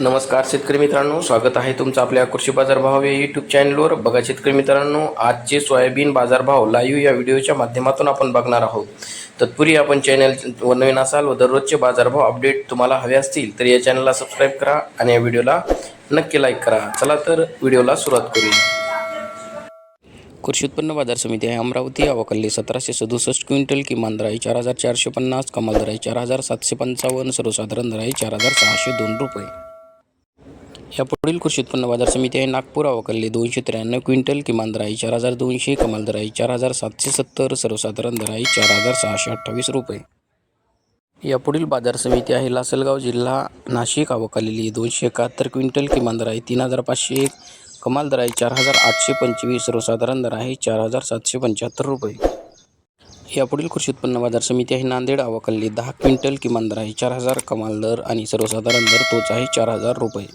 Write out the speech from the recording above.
नमस्कार शेतकरी मित्रांनो स्वागत आहे तुमचं आपल्या कृषी बाजारभाव या यूट्यूब चॅनलवर बघा शेतकरी मित्रांनो आजचे सोयाबीन बाजारभाव लाईव्ह या व्हिडिओच्या माध्यमातून आपण बघणार आहोत. तत्पूर्वी आपण चॅनल नवीन असाल व दररोजचे बाजारभाव अपडेट तुम्हाला हवे असतील तर या चॅनलला सबस्क्राईब करा आणि या व्हिडिओला नक्की लाईक करा. चला तर व्हिडिओला सुरुवात करूया. कृषी उत्पन्न बाजार समिती आहे अमरावती. अवकल्ली सतराशे सदुसष्ट क्विंटल किमान दर आहे चार हजार चारशे पन्नास कमाल दर आहे चार हजार सातशे पंचावन्न सर्वसाधारण दर आहे चार हजार सहाशे दोन रुपये. या पुढील कृषी उत्पन्न बाजार समिती आहे. नागपूर अवकल्ले दोनशे त्र्याण्णव क्विंटल किमान दर चार हजार दोनशे कमाल दर आहे चार हजार सातशे सत्तर सर्वसाधारण दर आहे चार हजार सहाशे अठ्ठावीस रुपये. यापुढील बाजार समिती आहे. लासलगाव जिल्हा नाशिक अवकालेली दोनशे एकाहत्तर क्विंटल किमान दर आहे तीन हजार पाचशे एक कमाल दर आहे चार हजार आठशे पंचवीस सर्वसाधारण दर आहे चार हजार सातशे पंच्याहत्तर रुपये. यापुढील कृषी उत्पन्न बाजार समिती आहे. नांदेड अवकल्ली दहा क्विंटल किमान दर आहे चार हजार कमाल दर आणि सर्वसाधारण दर तोच आहे चार हजार रुपये.